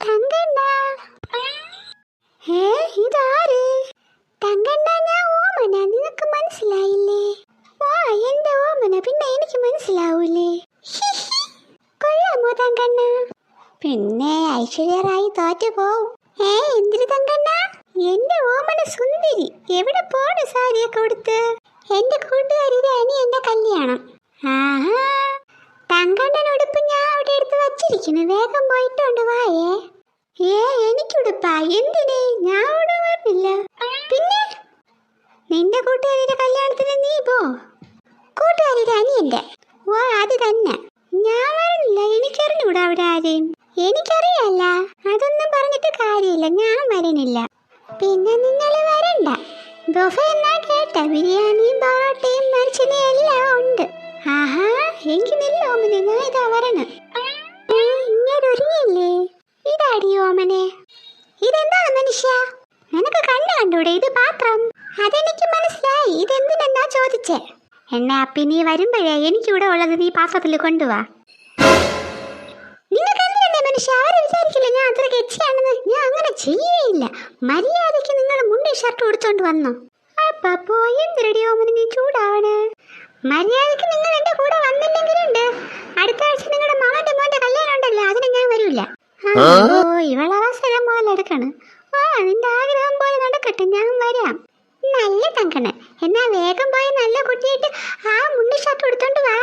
തങ്കണ്ണ. ഏ ഇതാര്? തങ്കണ്ണ ഞാൻ ഓമന. നിനക്ക് മനസ്സിലായില്ലേ? വാ എന്റെ ഓമന. പിന്നെ എനിക്ക് മനസ്സിലാവൂലേ. കൊള്ളാമോ തങ്കണ്ണ? പിന്നെ ഐശ്വര്യറായി തോറ്റു പോവും. ഏ എന്തിന് തങ്കണ്ണ? എന്റെ ഓമന സുന്ദരി എവിടെ പോണു സാരിയൊക്കെ കൊടുത്ത് എന്റെ കൂട്ടുകാരിയുടെ അനി എന്റെ കല്യാണം. ആഹാ വച്ചിരിക്കുന്നു വേഗം പോയിട്ടുണ്ട് വായേ. ഏ എനിക്കുടുപ്പാ. എന്തിനേ? ഞാൻ ഉടുവാറില്ല പിന്നെ? നിന്റെ കൂട്ടുകാരിയുടെ കല്യാണത്തിന് നീ പോ. കൂട്ടുകാരിയുടെ അനിയന്റെ. ഓ അത് തന്നെ. ഞാൻ വരുന്നില്ല എനിക്കറിഞ്ഞൂടാ അവിടെ ആരെയും. എനിക്കറിയാല്ല. അതൊന്നും പറഞ്ഞിട്ട് കാര്യമില്ല. ഞാൻ വരണില്ല. പിന്നെ നിങ്ങൾ വരണ്ട. ബൊഫ എന്നാ കേട്ട. ബിരിയാണിയും ഓമനെ ഇതെന്താണ് മനുഷ്യ? നിനക്ക് കണ്ണു കണ്ടൂടെ ഇത് പാത്രം? അതെനിക്ക് മനസ്സിലായി. ഇതെന്തിനെന്നാ ചോദിച്ചേ? എന്നെ അപ്പി നീ വരുമ്പോഴേ എനിക്കിവിടെ ഉള്ളത് നീ പാത്രത്തിൽ കൊണ്ടുവാ. മനുഷ്യ? അവരെ വിചാരിക്കില്ല ഞാൻ അത്ര ഞാൻ അങ്ങനെ ചെയ്യേയില്ല. മര്യാദയ്ക്ക് നിങ്ങൾ മുണ്ടി ഷർട്ട് ഉടുത്തോണ്ട് വന്നു. അപ്പോ എന്തിരടി ഓമന് നീ ചൂടാവണ്? മര്യാദയ്ക്ക് നിങ്ങൾ എന്റെ കൂടെ വന്നില്ലെങ്കിലുണ്ട്. അടുത്ത ആഴ്ച നിങ്ങളുടെ മകന്റെ മോന്റെ കല്യാണം ഉണ്ടല്ലോ അതിന് ഞാൻ വരൂല. ആ, അവസരം ഇവളവസരം ഓ നിന്റെ ആഗ്രഹം പോലെ നടക്കട്ടെ ഞാൻ വരാം. നല്ല തങ്കണ് എന്നാ വേഗം പോയി നല്ല കുട്ടിയായിട്ട് ആ മുണ്ടി ഷർട്ട് എടുത്തോണ്ട് വാ.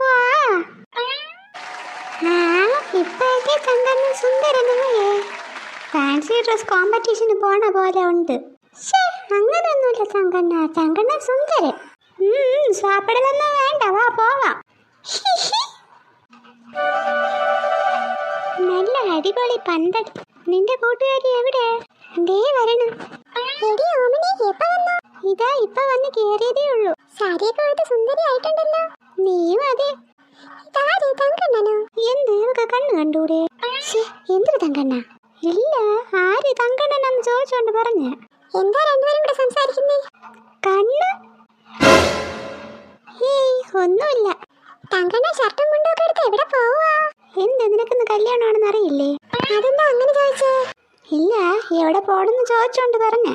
വാ. ആ ഇപ്പോഴത്തെ തങ്കണ്ണ സുന്ദരനല്ലേ? ഫാൻസി ഡ്രസ് കോമ്പറ്റീഷന് പോണ പോലെ ഉണ്ട്. ശ്ശേ, അങ്ങനെയൊന്നുമില്ല തങ്കണ്ണ. തങ്കണ്ണ സുന്ദരൻ. ഉം, സാപ്പിടലൊന്നും വേണ്ട. വാ പോവാം. അടിപൊളി പന്തൽ. നിന്റെ കൂട്ടുകാരി എവിടെ? ദേ വരണം. ഇതാ ഇപ്പൊ വന്ന് കേറിയതേ ഉള്ളൂ. സാരിയൊക്കെ കൊടുത്ത് സുന്ദരി ആയിട്ടുണ്ടല്ലോ നീയും അതെ. എന്ത്? കണ്ണ് കണ്ടൂടെ? എന്തൊരു തങ്കണ്ണ? ഇല്ല ആര് തങ്കണ്ണനെന്ന് ചോദിച്ചോണ്ട് പറഞ്ഞ. എന്താ രണ്ടുപേരും കൂടെ സംസാരിക്കുന്നേ? കണ്ണ്? ഏയ് ഒന്നുമില്ല. തങ്കണ്ണ ഷർട്ടും മുണ്ടൊക്കെ എടുത്ത് എവിടെ പോവാ? എന്ത്? നിനക്കിന്ന് കല്യാണമാണെന്ന് അറിയില്ലേ? അതെന്താ അങ്ങനെ ചോദിച്ചേ? ഇല്ല എവിടെ പോണെന്ന് ചോദിച്ചോണ്ട് പറഞ്ഞ.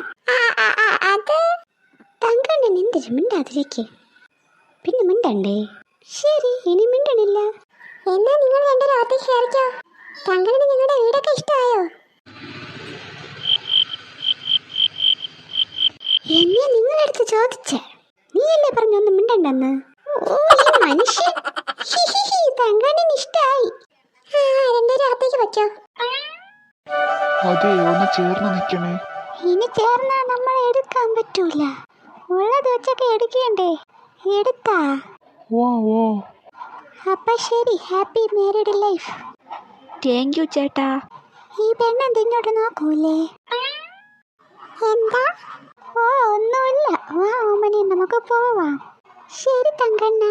അത്? തങ്കണ്ണൻ എന്തിനു മിണ്ടാതിരിക്കെ? പിന്നെ മിണ്ടണ്ടേ? ശരി ഇനി മിണ്ടണില്ല. എന്നാ നിങ്ങൾ രണ്ടു രാത്രിക്ക് കയറിക്കോ. തങ്കണ്ണന് ഞങ്ങളുടെ വീടൊക്കെ ഇഷ്ടമായോ? എന്നെ നിങ്ങളെടുത്ത് ചോദിച്ചേ? നീയല്ലേ പറഞ്ഞൊന്നും മിണ്ടണ്ടെന്ന്? ഓ ഈ മനുഷ്യൻ. തങ്കണ്ണൻ ഇഷ്ടായി വെച്ചോ അതെ ഒന്ന് ചേർന്ന് നിൽക്കണേ. ഇനി ചേർന്നാ നമ്മളെ എടുക്കാൻ പറ്റൂല. ഉള്ളത് വെച്ചൊക്കെ എടുക്കണ്ടേ? എടുത്താ? ഓ ഓ. അപ്പൊ ശരി happy married life thank you ചേട്ടാ. ഈ പെണ്ണെന്ത് ഇങ്ങോട്ട് നോക്കൂലേ? എന്താ? ഓ ഒന്നുമില്ല. വാ ഓമനെ നമുക്ക് പോവാം. ശരി തങ്കണ്ണ.